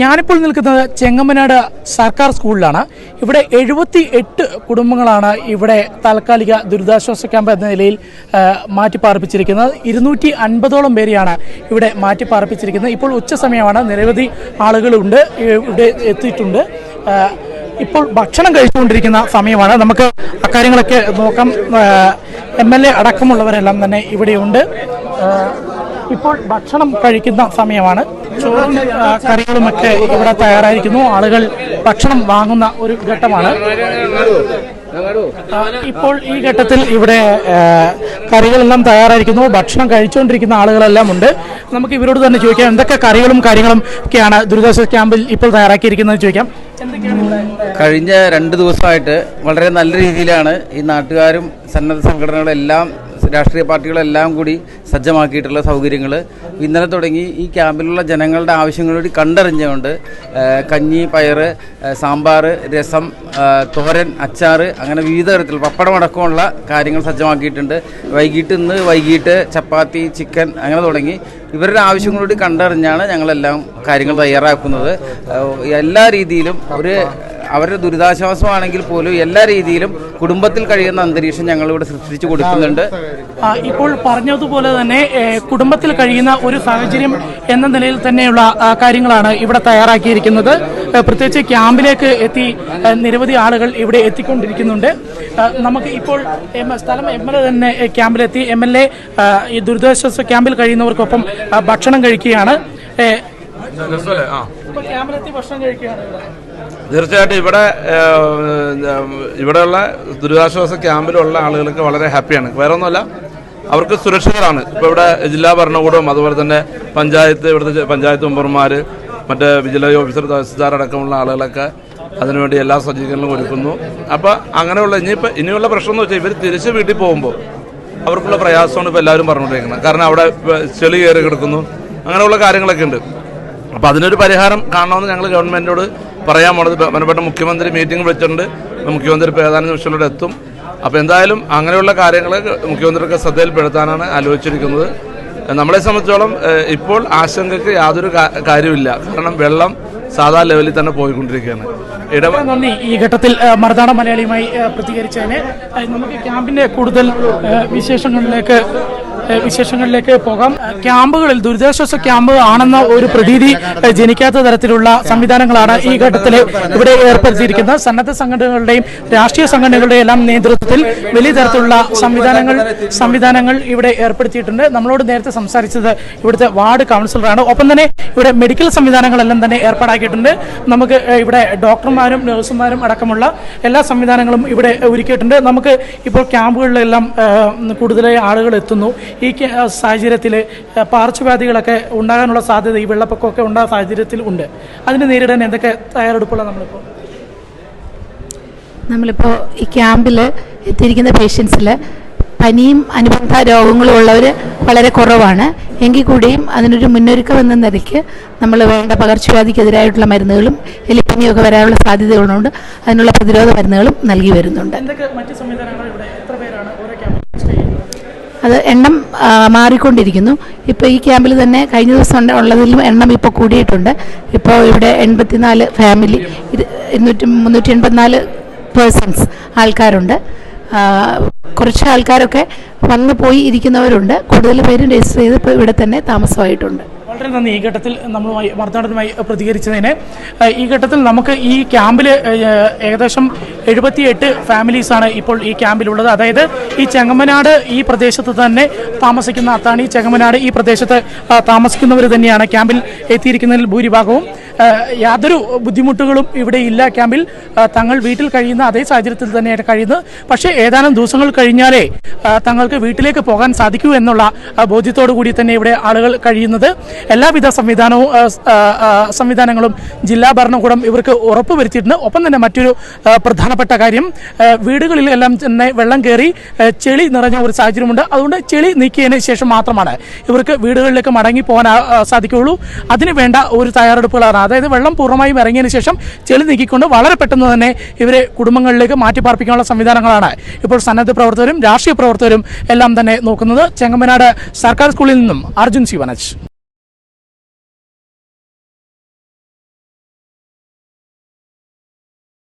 ഞാനിപ്പോൾ നിൽക്കുന്നത് ചെങ്ങമ്മനാട് സർക്കാർ സ്കൂളിലാണ്. ഇവിടെ എഴുപത്തി എട്ട് കുടുംബങ്ങളാണ് ഇവിടെ താൽക്കാലിക ദുരിതാശ്വാസ ക്യാമ്പ് എന്ന നിലയിൽ മാറ്റിപ്പാർപ്പിച്ചിരിക്കുന്നത്. ഇരുന്നൂറ്റി അൻപതോളം പേരെയാണ് ഇവിടെ മാറ്റിപ്പാർപ്പിച്ചിരിക്കുന്നത്. ഇപ്പോൾ ഉച്ച സമയമാണ്. നിരവധി ആളുകളുണ്ട് ഇവിടെ എത്തിയിട്ടുണ്ട്. ഇപ്പോൾ ഭക്ഷണം കഴിച്ചുകൊണ്ടിരിക്കുന്ന സമയമാണ്. നമുക്ക് അക്കാര്യങ്ങളൊക്കെ നോക്കാം. എം എൽ എ അടക്കമുള്ളവരെല്ലാം തന്നെ ഇവിടെയുണ്ട്. ഇപ്പോൾ ഭക്ഷണം കഴിക്കുന്ന സമയമാണ്. ചോറും കറികളുമൊക്കെ ഇവിടെ തയ്യാറായിരിക്കുന്നു. ആളുകൾ ഭക്ഷണം വാങ്ങുന്ന ഒരു ഘട്ടമാണ്. ഇപ്പോൾ ഈ ഘട്ടത്തിൽ ഇവിടെ കറികളെല്ലാം തയ്യാറായിരിക്കുന്നു. ഭക്ഷണം കഴിച്ചുകൊണ്ടിരിക്കുന്ന ആളുകളെല്ലാം ഉണ്ട്. നമുക്ക് ഇവരോട് തന്നെ ചോദിക്കാം എന്തൊക്കെ കറികളും കാര്യങ്ങളും ഒക്കെയാണ് ദുരിതാശ്വാസ ക്യാമ്പിൽ ഇപ്പോൾ തയ്യാറാക്കിയിരിക്കുന്നത് ചോദിക്കാം. കഴിഞ്ഞ രണ്ട് ദിവസമായിട്ട് വളരെ നല്ല രീതിയിലാണ് ഈ നാട്ടുകാരും സന്നദ്ധ സംഘടനകളെല്ലാം രാഷ്ട്രീയ പാർട്ടികളെല്ലാം കൂടി സജ്ജമാക്കിയിട്ടുള്ള സൗകര്യങ്ങൾ ഇന്നലെ തുടങ്ങി ഈ ക്യാമ്പിലുള്ള ജനങ്ങളുടെ ആവശ്യങ്ങൾ കൂടി കണ്ടറിഞ്ഞുകൊണ്ട് കഞ്ഞി പയറ് സാമ്പാർ രസം തോരൻ അച്ചാർ അങ്ങനെ വിവിധ തരത്തിൽ പപ്പടം അടക്കമുള്ള കാര്യങ്ങൾ സജ്ജമാക്കിയിട്ടുണ്ട്. വൈകിട്ട് ഇന്ന് വൈകിട്ട് ചപ്പാത്തി ചിക്കൻ അങ്ങനെ തുടങ്ങി ഇവരുടെ ആവശ്യങ്ങളോട് കണ്ടറിഞ്ഞാണ് ഞങ്ങളെല്ലാം കാര്യങ്ങൾ തയ്യാറാക്കുന്നത്. എല്ലാ രീതിയിലും ഒരു അവരുടെ ദുരിതാശ്വാസമാണെങ്കിൽ പോലും എല്ലാ രീതിയിലും കുടുംബത്തിൽ കഴിയുന്ന അന്തരീക്ഷം ഞങ്ങളിവിടെ സൃഷ്ടിച്ചു കൊടുക്കുന്നുണ്ട്. ഇപ്പോൾ പറഞ്ഞതുപോലെ തന്നെ കുടുംബത്തിൽ കഴിയുന്ന ഒരു സാഹചര്യം എന്ന നിലയിൽ തന്നെയുള്ള കാര്യങ്ങളാണ് ഇവിടെ തയ്യാറാക്കിയിരിക്കുന്നത്. പ്രത്യേകിച്ച് ക്യാമ്പിലേക്ക് എത്തി നിരവധി ആളുകൾ ഇവിടെ എത്തിക്കൊണ്ടിരിക്കുന്നുണ്ട്. നമുക്ക് ഇപ്പോൾ സ്ഥലം എം എൽ എ തന്നെ ക്യാമ്പിലെത്തി. എം എൽ എ ഈ ദുരിതാശ്വാസ ക്യാമ്പിൽ കഴിയുന്നവർക്കൊപ്പം ഭക്ഷണം കഴിക്കുകയാണ്. തീർച്ചയായിട്ടും ഇവിടെ ഇവിടെയുള്ള ദുരിതാശ്വാസ ക്യാമ്പിലുള്ള ആളുകൾക്ക് വളരെ ഹാപ്പിയാണ്. വേറെ ഒന്നുമല്ല അവർക്ക് സുരക്ഷിതരാണ്. ഇപ്പോൾ ഇവിടെ ജില്ലാ ഭരണകൂടവും അതുപോലെ തന്നെ പഞ്ചായത്ത് ഇവിടുത്തെ പഞ്ചായത്ത് മെമ്പർമാർ മറ്റേ വിജിലൻസ് ഓഫീസർ തഹസിൽദാർ അടക്കമുള്ള ആളുകളൊക്കെ അതിനുവേണ്ടി എല്ലാ സജ്ജീകരണങ്ങളും ഒരുക്കുന്നു. അപ്പോൾ അങ്ങനെയുള്ള ഇനിയിപ്പോൾ ഇനിയുള്ള പ്രശ്നം എന്ന് വെച്ചാൽ ഇവർ തിരിച്ച് വീട്ടിൽ പോകുമ്പോൾ അവർക്കുള്ള പ്രയാസമാണ് ഇപ്പോൾ എല്ലാവരും പറഞ്ഞുകൊണ്ടിരിക്കുന്നത്. കാരണം അവിടെ ഇപ്പൊ ചെളി കയറി കിടക്കുന്നു. അങ്ങനെയുള്ള കാര്യങ്ങളൊക്കെ ഉണ്ട്. അപ്പോൾ അതിനൊരു പരിഹാരം കാണണമെന്ന് ഞങ്ങൾ ഗവൺമെന്റിനോട് പറയാൻ പോണത് ബന്ധപ്പെട്ട മുഖ്യമന്ത്രി മീറ്റിംഗ് വിളിച്ചിട്ടുണ്ട്. മുഖ്യമന്ത്രി ഇപ്പോൾ ഏതാനും നിമിഷങ്ങളിലൂടെ എത്തും. അപ്പോൾ എന്തായാലും അങ്ങനെയുള്ള കാര്യങ്ങൾ മുഖ്യമന്ത്രിക്ക് ശ്രദ്ധയിൽപ്പെടുത്താനാണ് ആലോചിച്ചിരിക്കുന്നത്. നമ്മളെ സംബന്ധിച്ചോളം ഇപ്പോൾ ആശങ്കയ്ക്ക് യാതൊരു കാര്യമില്ല കാരണം വെള്ളം സാധാ ലെവലിൽ തന്നെ പോയിക്കൊണ്ടിരിക്കുകയാണ്. നന്ദി. ഈ ഘട്ടത്തിൽ മറുനാടൻ മലയാളിയുമായി പ്രതികരിച്ചതിന്. നമുക്ക് ക്യാമ്പിന്റെ കൂടുതൽ വിശേഷങ്ങളിലേക്ക് വിശേഷങ്ങളിലേക്ക് പോകാം. ക്യാമ്പുകളിൽ ദുരിതാശ്വാസ ക്യാമ്പ് ആണെന്ന ഒരു പ്രതീതി ജനിക്കാത്ത തരത്തിലുള്ള സംവിധാനങ്ങളാണ് ഈ ഘട്ടത്തിൽ ഇവിടെ ഏർപ്പെടുത്തിയിരിക്കുന്നത്. സന്നദ്ധ സംഘടനകളുടെയും രാഷ്ട്രീയ സംഘടനകളുടെയും എല്ലാം നേതൃത്വത്തിൽ വലിയ തരത്തിലുള്ള സംവിധാനങ്ങൾ സംവിധാനങ്ങൾ ഇവിടെ ഏർപ്പെടുത്തിയിട്ടുണ്ട്. നമ്മളോട് നേരത്തെ സംസാരിച്ചത് ഇവിടുത്തെ വാർഡ് കൗൺസിലറാണ്. ഒപ്പം തന്നെ ഇവിടെ മെഡിക്കൽ സംവിധാനങ്ങളെല്ലാം തന്നെ ഏർപ്പാടാക്കിയിട്ടുണ്ട്. നമുക്ക് ഇവിടെ ഡോക്ടർമാരും നഴ്സുമാരും അടക്കമുള്ള എല്ലാ സംവിധാനങ്ങളും ഇവിടെ ഒരുക്കിയിട്ടുണ്ട്. നമുക്ക് ഇപ്പോൾ ക്യാമ്പുകളിലെല്ലാം കൂടുതലായി ആളുകൾ എത്തുന്നു. ഈ സാഹചര്യത്തിൽ പാർശ്വവ്യാധികളൊക്കെ ഉണ്ടാകാനുള്ള സാധ്യത ഈ വെള്ളപ്പൊക്കമൊക്കെ ഉണ്ടാകുന്ന സാഹചര്യത്തിൽ ഉണ്ട്. അതിനെ നേരിടാൻ എന്തൊക്കെ തയ്യാറെടുപ്പുള്ള നമ്മളിപ്പോൾ നമ്മളിപ്പോൾ ഈ ക്യാമ്പിൽ എത്തിയിരിക്കുന്ന പേഷ്യൻസിൽ പനിയും അനുബന്ധ രോഗങ്ങളും ഉള്ളവർ വളരെ കുറവാണ്. എങ്കിൽ കൂടിയും അതിനൊരു മുന്നൊരുക്കം എന്ന നിലയ്ക്ക് നമ്മൾ വേണ്ട പകർച്ചവ്യാധിക്കെതിരായിട്ടുള്ള മരുന്നുകളും എലിപ്പനിയൊക്കെ വരാനുള്ള സാധ്യതകളുണ്ട്. അതിനുള്ള പ്രതിരോധ മരുന്നുകളും നൽകി വരുന്നുണ്ട്. എന്തൊക്കെ മറ്റ് സംവിധാനങ്ങൾ ഇവിടെ? എത്ര പേരാണ്? അത് എണ്ണം മാറിക്കൊണ്ടിരിക്കുന്നു. ഇപ്പോൾ ഈ ക്യാമ്പിൽ തന്നെ കഴിഞ്ഞ ദിവസം ഉള്ളതിലും എണ്ണം ഇപ്പോൾ കൂടിയിട്ടുണ്ട്. ഇപ്പോൾ ഇവിടെ എൺപത്തിനാല് ഫാമിലി ഇരുന്നൂറ്റി മുന്നൂറ്റി എൺപത്തിനാല് പേഴ്സൺസ് ആൾക്കാരുണ്ട്. കുറച്ച് ആൾക്കാരൊക്കെ വന്നു പോയി ഇരിക്കുന്നവരുണ്ട്. കൂടുതൽ പേരും രജിസ്റ്റർ ചെയ്ത് ഇപ്പോൾ ഇവിടെ തന്നെ താമസമായിട്ടുണ്ട്. വളരെ നന്ദി. ഈ ഘട്ടത്തിൽ നമ്മളുമായി വാർത്താടനുമായി പ്രതികരിച്ചതിന്. ഈ ഘട്ടത്തിൽ നമുക്ക് ഈ ക്യാമ്പിൽ ഏകദേശം എഴുപത്തിയെട്ട് ഫാമിലീസാണ് ഇപ്പോൾ ഈ ക്യാമ്പിലുള്ളത്. അതായത് ഈ ചെങ്ങമനാട് ഈ പ്രദേശത്ത് തന്നെ താമസിക്കുന്ന അത്താണി ചെങ്ങമനാട് ഈ പ്രദേശത്ത് താമസിക്കുന്നവർ തന്നെയാണ് ക്യാമ്പിൽ എത്തിയിരിക്കുന്നതിൽ ഭൂരിഭാഗവും. യാതൊരു ബുദ്ധിമുട്ടുകളും ഇവിടെ ഇല്ല ക്യാമ്പിൽ. തങ്ങൾ വീട്ടിൽ കഴിയുന്ന അതേ സാഹചര്യത്തിൽ തന്നെയാണ് കഴിയുന്നത്. പക്ഷേ ഏതാനും ദിവസങ്ങൾ കഴിഞ്ഞാലേ തങ്ങൾക്ക് വീട്ടിലേക്ക് പോകാൻ സാധിക്കൂ എന്നുള്ള ബോധ്യത്തോടു കൂടി തന്നെ ഇവിടെ ആളുകൾ കഴിയുന്നത്. എല്ലാവിധ സംവിധാനവും സംവിധാനങ്ങളും ജില്ലാ ഭരണകൂടം ഇവർക്ക് ഉറപ്പ് വരുത്തിയിട്ടുണ്ട്. ഒപ്പം തന്നെ മറ്റൊരു പ്രധാനപ്പെട്ട കാര്യം വീടുകളിൽ എല്ലാം തന്നെ വെള്ളം കയറി ചെളി നിറഞ്ഞ ഒരു സാഹചര്യമുണ്ട്. അതുകൊണ്ട് ചെളി നീക്കിയതിന് ശേഷം മാത്രമാണ് ഇവർക്ക് വീടുകളിലേക്ക് മടങ്ങി പോകാൻ സാധിക്കുകയുള്ളൂ. അതിന് വേണ്ട ഒരു തയ്യാറെടുപ്പുകളാണ് അതായത് വെള്ളം പൂർണമായും ഇറങ്ങിയതിന് ശേഷം ചെളി നീക്കിക്കൊണ്ട് വളരെ പെട്ടെന്ന് തന്നെ ഇവരെ കുടുംബങ്ങളിലേക്ക് മാറ്റിപ്പാർപ്പിക്കാനുള്ള സംവിധാനങ്ങളാണ് ഇപ്പോൾ സന്നദ്ധ പ്രവർത്തകരും രാഷ്ട്രീയ പ്രവർത്തകരും എല്ലാം തന്നെ നോക്കുന്നത് ചെങ്ങമ്പനാട് സർക്കാർ സ്കൂളിൽ നിന്നും അർജുൻ ശിവനജ്